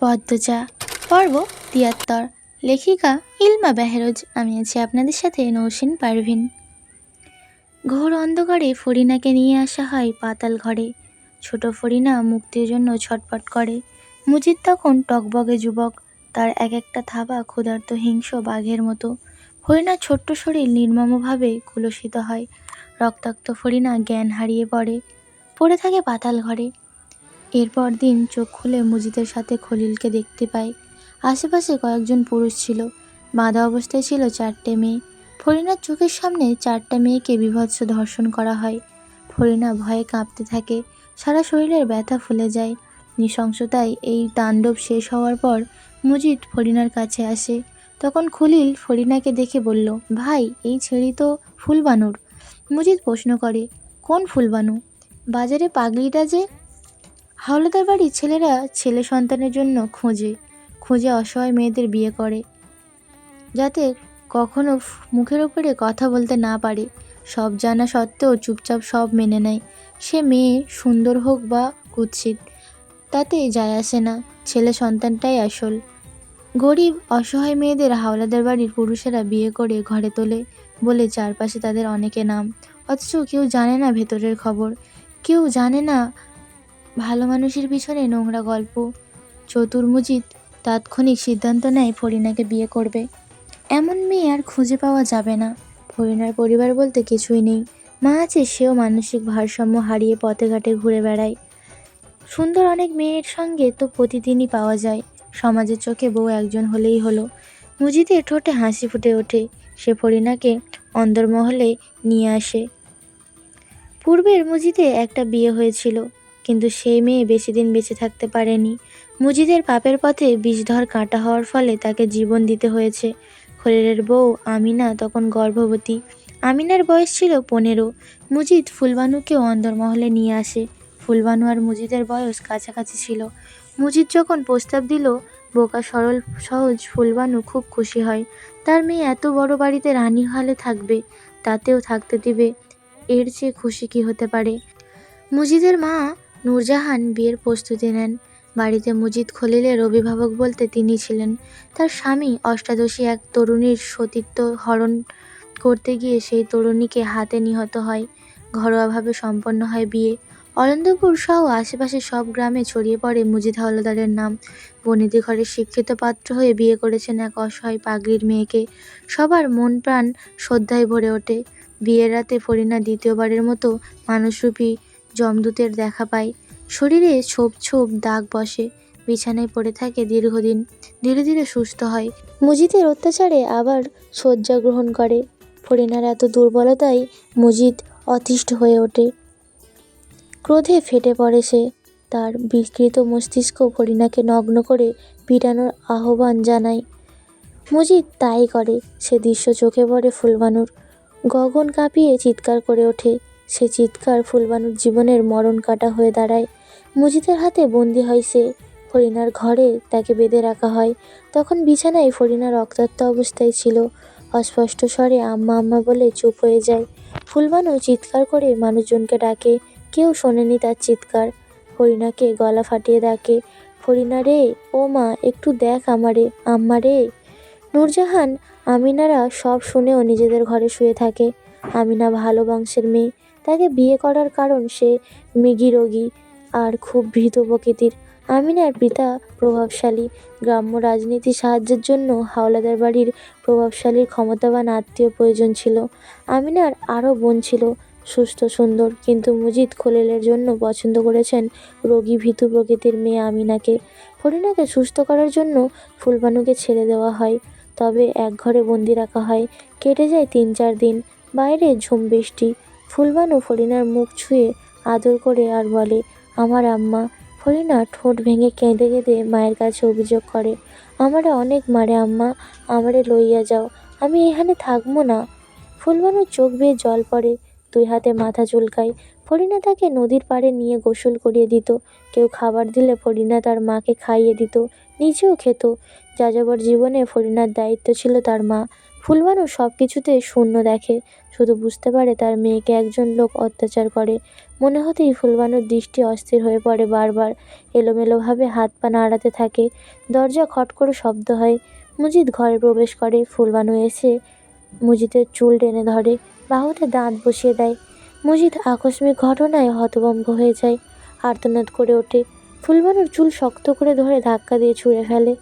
পদ্মজা, পর্ব তিয়াত্তর, লেখিকা ইলমা বেহেরোজ, আমি আছি আপনাদের সাথে নৌসিন পারভিন। ঘোর অন্ধকারে ফরিনাকে নিয়ে আসা হয় পাতাল ঘরে। ছোট ফরিনা মুক্তির জন্য ছটপট করে। মুজিদ তখন টকবগে যুবক, তার এক একটা থাবা ক্ষুধার্ত হিংস্র বাঘের মতো। ফরিনার ছোট্ট শরীর নির্মমভাবে কুলসিত হয়। রক্তাক্ত ফরিনা জ্ঞান হারিয়ে পড়ে। পড়ে থাকে পাতাল ঘরে। এরপর দিন চোখ খুলে মুজিদের সাথে খলিলকে দেখতে পাই আশেপাশে কয়েকজন পুরুষ ছিল। বাঁধা অবস্থায় ছিল চারটে মেয়ে। ফরিনার চোখের সামনে চারটা মেয়েকে বিভৎস ধর্ষণ করা হয়। ফরিনা ভয়ে কাঁপতে থাকে। সারা শরীরের ব্যথা ফুলে যায়। নৃশংসতায় এই তাণ্ডব শেষ হওয়ার পর মুজিদ ফরিনার কাছে আসে। তখন খলিল ফরিনাকে দেখে বলল, ভাই, এই ছেড়ি তো ফুলবানুর। মুজিদ প্রশ্ন করে, কোন ফুলবানু? বাজারে পাগলিটা যে হাওলাদার বাড়ির ছেলেরা ছেলে সন্তানের জন্য খোঁজে, খুঁজে অসহায় মেয়েদের বিয়ে করে। যাতে কখনো মুখের ওপরে কথা বলতে না পারে, সব জানা সত্ত্বেও চুপচাপ সব মেনে নেয়। সে মেয়ে সুন্দর হোক বা কুৎসিত, তাতে যায় আসে না, ছেলে সন্তানটাই আসল। গরিব, অসহায় মেয়েদের হাওলাদার বাড়ির পুরুষেরা বিয়ে করে ঘরে তোলে বলে চারপাশে তাদের অনেকে নাম। অথচ কেউ জানে না ভেতরের খবর, কেউ জানে না ভালো মানুষের পিছনে নোংরা গল্প। চতুর মুজিদ তাৎক্ষণিক সিদ্ধান্ত নেয় ফরিনাকে বিয়ে করবে। এমন মেয়ে আর খুঁজে পাওয়া যাবে না। ফরিনার পরিবার বলতে কিছুই নেই। মা আছে, সেও মানসিক ভারসাম্য হারিয়ে পথে ঘাটে ঘুরে বেড়ায়। সুন্দর অনেক মেয়ের সঙ্গে তো প্রতিদিনই পাওয়া যায়। সমাজের চোখে বউ একজন হলেই হলো। মুজিদের ঠোঁটে হাসি ফুটে ওঠে। সে ফরিনাকে অন্দরমহলে নিয়ে আসে। পূর্বের মুজিদে একটা বিয়ে হয়েছিল। কিন্তু সেই মেয়ে বেশি দিন বেঁচে থাকতে পারেনি। মুজিদের পাপের পথে বিষধর কাঁটা হওয়ার ফলে তাকে জীবন দিতে হয়েছে। খলিলের বউ আমিনা তখন গর্ভবতী। আমিনার বয়স ছিল পনেরো। মুজিদ ফুলবানুকেও অন্দরমহলে নিয়ে আসে। ফুলবানু আর মুজিদের বয়স কাছাকাছি ছিল। মুজিদ যখন প্রস্তাব দিল, বোকা সরল সহজ ফুলবানু খুব খুশি হয়। তার মেয়ে এত বড় বাড়িতে রানী হালে থাকবে, তাতেও থাকতে দিবে, এর চেয়ে খুশি কি হতে পারে? মুজিদের মা নূরজাহান বিয়ের প্রস্তুতি নেন। বাড়িতে মুজিদ খলিলের অভিভাবক বলতে তিনি ছিলেন। তার স্বামী অষ্টাদশী এক তরুণীর সতীত্ব হরণ করতে গিয়ে সেই তরুণীকে হাতে নিহত হয়। ঘরোয়াভাবে সম্পন্ন হয় বিয়ে। অনন্তপুর সহ আশেপাশে সব গ্রামে ছড়িয়ে পড়ে মুজিদ হাওলাদারের নাম। বনিদি ঘরের শিক্ষিত পাত্র হয়ে বিয়ে করেছেন এক অসহায় পাগড়ির মেয়েকে। সবার মন প্রাণ শ্রদ্ধায় ভরে ওঠে। বিয়ের রাতে ফরিনা দ্বিতীয়বারের মতো মানুষরূপী যমদূতের দেখা পায় শরীরে ছোপ ছোপ দাগ বসে, বিছানায় পড়ে থাকে দীর্ঘদিন। ধীরে ধীরে সুস্থ হয়। মুজিদের অত্যাচারে আবার শয্যা গ্রহণ করে। ফরিনার এত দুর্বলতায় মুজিদ অতিষ্ঠ হয়ে ওঠে। ক্রোধে ফেটে পড়ে সে। তার বিকৃত মস্তিষ্ক ফরিনাকে নগ্ন করে পিটানোর আহ্বান জানায়। মুজিদ তাই করে, সে দৃশ্য চোখে পড়ে ফুলবানুর। গগন কাঁপিয়ে চিৎকার করে ওঠে। সে চিৎকার ফুলবানুর জীবনের মরণ কাটা হয়ে দাঁড়ায়। মুজিদের হাতে বন্দি হয় সে। ফরিনার ঘরে তাকে বেঁধে রাখা হয়। তখন বিছানায় ফরিনা রক্তাক্ত অবস্থায় ছিল। অস্পষ্ট স্বরে আম্মা আম্মা বলে চুপ হয়ে যায়। ফুলবানু চিৎকার করে মানুষজনকে ডাকে। কেউ শোনেনি তার চিৎকার। ফরিনাকে গলা ফাটিয়ে ডাকে। ফরিনা রে, ও মা, একটু দেখ আমারে। আম্মা রে। নূরজাহান, আমিনারা সব শুনেও নিজেদের ঘরে শুয়ে থাকে। আমিনা ভালো বংশের মেয়ে। তাকে বিয়ে করার কারণ সে মৃগী রোগী আর খুব ভীত প্রকৃতির। আমিনার পিতা প্রভাবশালী, গ্রাম্য রাজনীতি সাহায্যের জন্য হাওলাদার বাড়ির প্রভাবশালীর ক্ষমতাবান আত্মীয় প্রয়োজন ছিল। আমিনার আরও বোন ছিল, সুস্থ, সুন্দর, কিন্তু মুজিদ খলিলের জন্য পছন্দ করেছেন রোগী ভীতু প্রকৃতির মেয়ে আমিনাকে। ফরিনাকে সুস্থ করার জন্য ফুলবানুকে ছেড়ে দেওয়া হয়, তবে এক ঘরে বন্দি রাখা হয়। কেটে যায় তিন চার দিন, বাইরে ঝুম বৃষ্টি। ফুলবানু ফরিনার মুখ ছুঁয়ে আদর করে আর বলে, আমার আম্মা ফরিনা ঠোঁট ভেঙে কেঁদে কেঁদে মায়ের কাছে অভিযোগ করে, আমারে অনেক মারে আম্মা, আমারে লইয়া যাও, আমি এখানে থাকব না ফুলবানুর চোখ বেয়ে জল পড়ে, দুই হাতে মাথা চুলকায়। ফরিনা তাকে নদীর পাড়ে নিয়ে গোসল করিয়ে দিত। কেউ খাবার দিলে ফরিনা তার মাকে খাইয়ে দিত, নিজেও খেত। যাযাবর জীবনে ফরিনার দায়িত্ব ছিল তার মা। ফুলবানু সব কিছুতে শূন্য দেখে, শুধু বুঝতে পারে তার মেয়েকে একজন লোক অত্যাচার করে। মনে হতেই ফুলবানুর দৃষ্টি অস্থির হয়ে পড়ে বারবার। এলোমেলোভাবে হাত পা নাড়াতে থাকে। দরজা খট করে শব্দ হয়। মুজিদ ঘরে প্রবেশ করে। ফুলবানু এসে মুজিদের চুল টেনে ধরে। বাহুতে দাঁত বসিয়ে দেয়। মুজিদ আকস্মিক ঘটনায় হতভম্ব হয়ে যায়। আর্তনাদ করে ওঠে। ফুলবানুর চুল শক্ত করে ধরে ধাক্কা দিয়ে ছুঁড়ে ফেলে।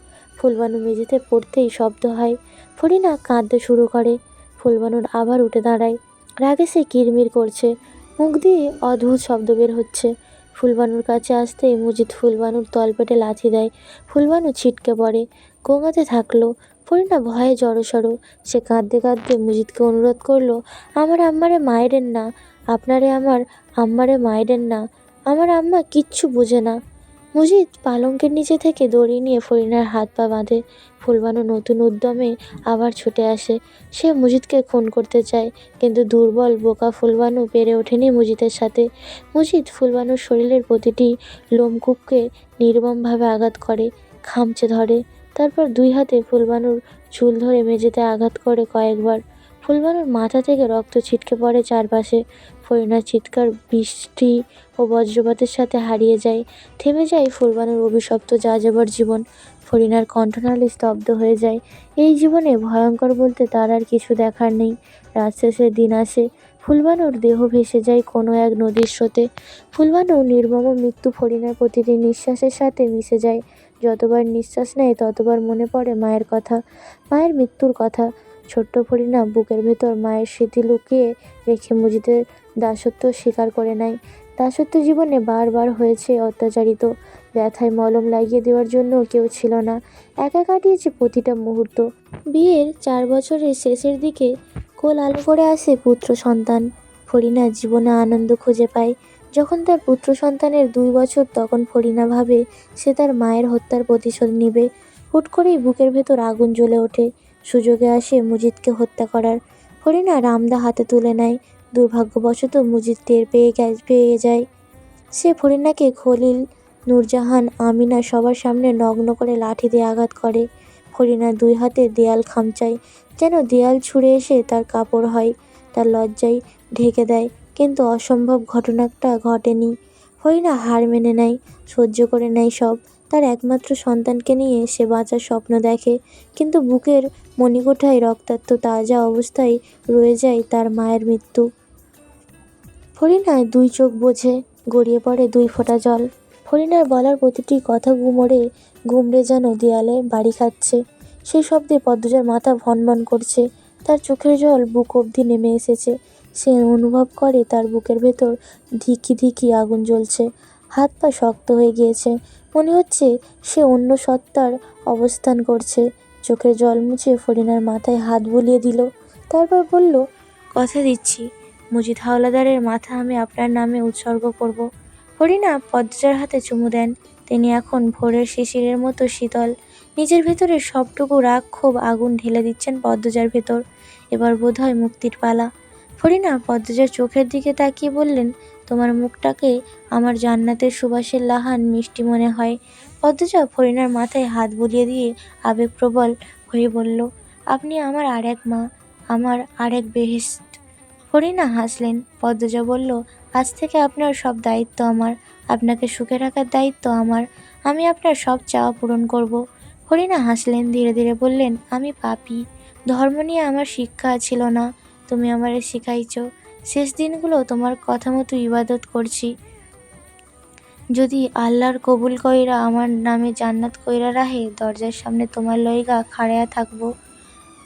ফুলবানু মেঝেতে পড়তেই শব্দ হয়। ফরিনা কাঁদতে শুরু করে। ফুলবানুর আবার উঠে দাঁড়ায়। রাগে সে কিরমির করছে। মুখ দিয়ে অদ্ভুত শব্দ বের হচ্ছে। ফুলবানুর কাছে আসতেই মুজিদ ফুলবানুর তলপেটে লাথি দেয়। ফুলবানু ছিটকে পড়ে। গোঙাতে থাকল। ফরিনা ভয়ে জড়সড়। সে কাঁদতে কাঁদতে মুজিদকে অনুরোধ করল, আমার আম্মারে মায়েরেন না। আপনারে আমার আম্মারে মায়েরেন না। আমার আম্মা কিচ্ছু বোঝে না। মুজিদ পালঙ্কের নিচে থেকে দড়ি নিয়ে ফরিনার হাত পা বাঁধে। ফুলবানু নতুন উদ্যমে আবার ছুটে আসে। সে মুজিদকে খুন করতে চায়, কিন্তু দুর্বল, বোকা ফুলবানু পেরে ওঠেনি মুজিদের সাথে। মুজিদ ফুলবানুর শরীরের প্রতিটি লোমকূপকে নির্মমভাবে আঘাত করে, খামচে ধরে। তারপর দুই হাতে ফুলবানুর চুল ধরে মেঝেতে আঘাত করে কয়েকবার। ফুলবানুর মাথা থেকে রক্ত ছিটকে পড়ে চারপাশে। ফরিনার চিৎকার, বৃষ্টি ও বজ্রপাতের সাথে হারিয়ে যায়। থেমে যায় ফুলবানুর অভিশপ্ত যা যাবার জীবন। ফরিনার কণ্ঠনালী স্তব্ধ হয়ে যায়। এই জীবনে ভয়ঙ্কর বলতে তার আর কিছু দেখার নেই। রাত শেষের দিন আসে। ফুলবানুর দেহ ভেসে যায় কোনো এক নদীর স্রোতে। ফুলবানু নির্মম মৃত্যু ফরিনার প্রতিটি নিঃশ্বাসের সাথে মিশে যায়। যতবার নিঃশ্বাস নেয়, ততবার মনে পড়ে মায়ের কথা। মায়ের মৃত্যুর কথা। ছোট্ট ফরিনা বুকের ভেতর মায়ের স্মৃতি লুকিয়ে রেখে মুজিদের দাসত্ব স্বীকার করে নেয়। দাসত্ব জীবনে বারবার হয়েছে অত্যাচারিত। ব্যথায় মলম লাগিয়ে দেওয়ার জন্য কেউ ছিল না। একা কাটিয়েছে প্রতিটা মুহূর্ত। বিয়ের চার বছরের শেষের দিকে কোল আলো করে আসে পুত্র সন্তান। ফরিনা জীবনে আনন্দ খুঁজে পায়। যখন তার পুত্র সন্তানের দুই বছর, তখন ফরিনা ভাবে সে তার মায়ের হত্যার প্রতিশোধ নিবে। হুট করেই বুকের ভেতর আগুন জ্বলে ওঠে। সুযোগে আসে মুজিদকে হত্যা করার। ফরিনা রামদা হাতে তুলে নেয়। দুর্ভাগ্যবশত মুজিদ টের পেয়ে গে- পেয়ে যায়। সে ফরিনাকে খলিল, নূরজাহান, আমিনা সবার সামনে নগ্ন করে লাঠি দিয়ে আঘাত করে। ফরিনা দুই হাতে দেয়াল খামচায়। যেন দেয়াল ছুঁড়ে এসে তার কাপড় হয়, তার লজ্জায় ঢেকে দেয়। কিন্তু অসম্ভব ঘটনাটা ঘটেনি। ফরিনা হার মেনে নেয়, সহ্য করে নেয় সব। তার একমাত্র সন্তানকে নিয়ে সে বাঁচার স্বপ্ন দেখে। কিন্তু বুকের মণিকোঠায় রক্তাক্ত তাজা অবস্থায় রয়ে যায় তার মায়ের মৃত্যু। ফরিনায় দুই চোখ বোঝে, গড়িয়ে পড়ে দুই ফোঁটা জল। ফরিনার বলার প্রতিটি কথা গুমড়ে গুমড়ে যেন দেয়ালে বাড়ি খাচ্ছে। সেই শব্দে পদ্মজার মাথা ভনভন করছে। তার চোখের জল বুক অবধি নেমে এসেছে। সে অনুভব করে তার বুকের ভেতর ধিকি ধিকি আগুন জ্বলছে। হাত পা শক্ত হয়ে গিয়েছে। মনে হচ্ছে সে অন্য সত্তার অবস্থান করছে। চোখের জল মুছে ফরিনার মাথায় হাত বুলিয়ে দিল। তারপর বলল, কথা দিচ্ছি। মুজিদ হাওলাদারের মাথা আমি আপনার নামে উৎসর্গ করব। হরিণা পদ্মজার হাতে চুমু দেন। তিনি এখন ভোরের শিশিরের মতো শীতল। নিজের ভেতরে সবটুকু রাগ ক্ষোভ আগুন ঢেলে দিচ্ছেন পদ্মজার ভেতর। এবার বোধহয় মুক্তির পালা। ফরিনা পদ্মজার চোখের দিকে তাকিয়ে বললেন তোমার মুখটাকে আমার জান্নাতের সুবাসের লাহান মিষ্টি মনে হয়। পদ্মজা ফরিনার মাথায় হাত বুলিয়ে দিয়ে আবেগপ্রবল হয়ে বলল, আপনি আমার আরেক মা, আমার আরেক বেহেস্ট ফরিনা হাসলেন। পদ্মজা বলল, আজ থেকে আপনার সব দায়িত্ব আমার, আপনাকে সুখে রাখার দায়িত্ব আমার, আমি আপনার সব চাওয়া পূরণ করব। হরিণা হাসলেন, ধীরে ধীরে বললেন, আমি পাপি, ধর্ম নিয়ে আমার শিক্ষা ছিল না, তুমি আমারে শিখাইছ। শেষ দিনগুলো তোমার কথা মতো ইবাদত করছি। যদি আল্লাহর কবুল কইরা আমার নামে জান্নাত কইরা রাহে, দরজার সামনে তোমার লইগা খাড়ায়া থাকব।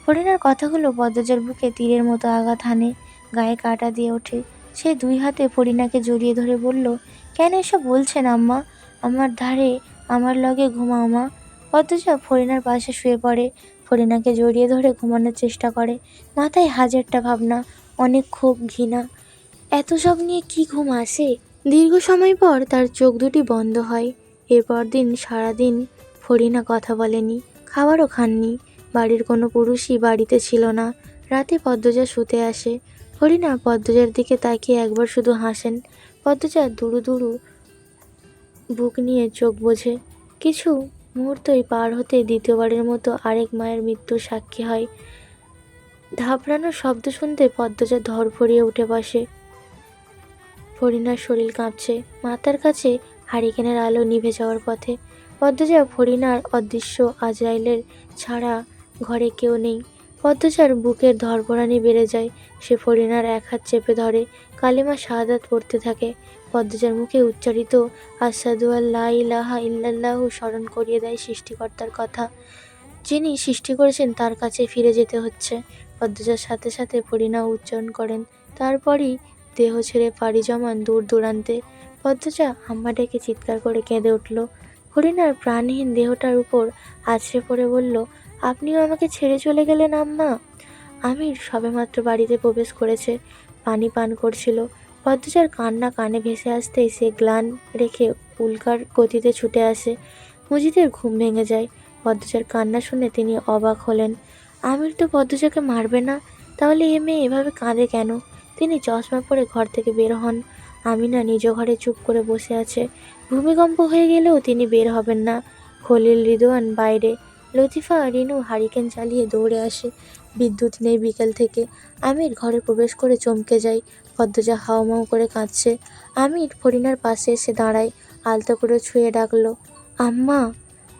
হরিণার কথাগুলো পদ্মজার বুকে তীরের মতো আঘাত হানে, গায়ে কাটা দিয়ে ওঠে। সে দুই হাতে ফরিনাকে জড়িয়ে ধরে বলল, কেন এসব বলছেন আম্মা? আমার ধারে আমার লগে ঘুমাও মা। পদ্মজা ফরিনার পাশে শুয়ে পড়ে ফরিনাকে জড়িয়ে ধরে ঘুমানোর চেষ্টা করে। মাথায় হাজারটা ভাবনা অনেক ক্ষোভ, ঘৃণা। এত সব নিয়ে কি ঘুম আসে? দীর্ঘ সময় পর তার চোখ দুটি বন্ধ হয়। এরপর দিন সারাদিন ফরিনা কথা বলেনি, খাবারও খাননি। বাড়ির কোনো পুরুষই বাড়িতে ছিল না। রাতে পদ্মজা শুতে আসে। হরিণা পদ্মজার দিকে তাকিয়ে একবার শুধু হাসেন। পদ্মজা দুরু দুরু বুক নিয়ে চোখ বোঝে। কিছু মুহূর্তই পার হতে দ্বিতীয়বারের মতো আরেক মায়ের মৃত্যুর সাক্ষী হয়। ধাপড়ানোর শব্দ শুনতে পদ্মজা ধরফড়িয়ে উঠে বসে। ফরিনার শরীর কাঁপছে। মাথার কাছে হারিকেনের আলো নিভে যাওয়ার পথে। পদ্মজা ফরিনার অদৃশ্য আজরাইলের ছাড়া ঘরে কেউ নেই। পদ্মজার বুকের ধরপড়ানি বেড়ে যায়। সে ফরিনার এক হাত চেপে ধরে, কালিমা শাহাদাত পড়তে থাকে। পদ্মজার মুখে উচ্চারিত আসাদু আল্লাহ ইলাহা ইল্লাল্লাহু স্মরণ করিয়ে দেয় সৃষ্টিকর্তার কথা। যিনি সৃষ্টি করেছেন তার কাছে ফিরে যেতে হচ্ছে। পদ্মজার সাথে সাথে ফরিনা উচ্চারণ করেন। তারপরই দেহ ছেড়ে পাড়ি জমান দূর দূরান্তে পদ্মজা আম্মা ডেকে চিৎকার করে কেঁদে উঠল। হরিণার প্রাণহীন দেহটার উপর আছড়ে পড়ে বলল, আপনিও আমাকে ছেড়ে চলে গেলেন আম্মা? আমির সবেমাত্র বাড়িতে প্রবেশ করেছে, পানি পান করছিল। পদ্মজার কান্না কানে ভেসে আসতেই সে গ্লান রেখে উল্কার গতিতে ছুটে আসে। মুজিদের ঘুম ভেঙে যায়। পদ্মজার কান্না শুনে তিনি অবাক হলেন। আমির তো পদ্মজাকে মারবে না। তাহলে এ মেয়ে এভাবে কাঁদে কেন? তিনি চশমা পরে ঘর থেকে বের হন। আমিনা নিজ ঘরে চুপ করে বসে আছে। ভূমিকম্প হয়ে গেলেও তিনি বের হবেন না। খলিল রিদোয়ান বাইরে। লতিফা রিনু হারিকেন চালিয়ে দৌড়ে আসে। বিদ্যুৎ নেই বিকেল থেকে। আমির ঘরে প্রবেশ করে চমকে যায়। পদ্মজা হাওমাও করে কাঁদছে। আমির ফরিনার পাশে এসে দাঁড়ায়। আলতো করে ছুঁয়ে ডাকলো, আম্মা!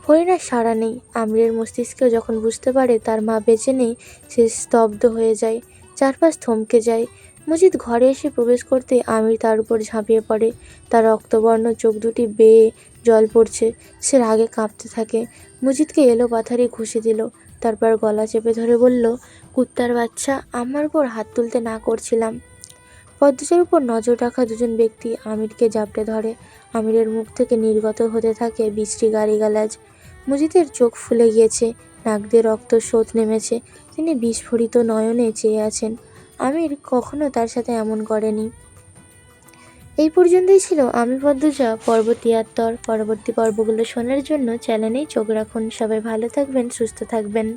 ফরিনার সাড়া নেই। আমিরের মস্তিষ্কেও যখন বুঝতে পারে, তার মা বেঁচে নেই, সে স্তব্ধ হয়ে যায়, চারপাশ থমকে যায়। মজিদ ঘরে এসে প্রবেশ করতে আমির তার উপর ঝাঁপিয়ে পড়ে। তার রক্তবর্ণ চোখ দুটি বেয়ে জল পড়ছে, সে রাগে কাঁপতে থাকে। মজিদকে এলো পাথারি ঘুষি দিল, তারপর গলা চেপে ধরে বলল, কুত্তার বাচ্চা, আমার উপর হাত তুলতে না করছিলাম। পদ্মজার উপর নজর রাখা দুজন ব্যক্তি আমিরকে জাপটে ধরে। আমিরের মুখ থেকে নির্গত হতে থাকে বিশ্রী গালিগালাজ মজিদের চোখ ফুলে গিয়েছে নাক দিয়ে রক্ত স্রোত নেমেছে, তিনি বিস্ফোরিত নয়নে চেয়ে আছেন, আমির কখনো তার সাথে এমন করেনি। এই পর্যন্তই ছিল আমি পদ্মজা পর্ব তিয়াত্তর পরবর্তী পর্বগুলো শোনার জন্য চ্যানেলেই চোখ রাখুন, সবাই ভালো থাকবেন, সুস্থ থাকবেন।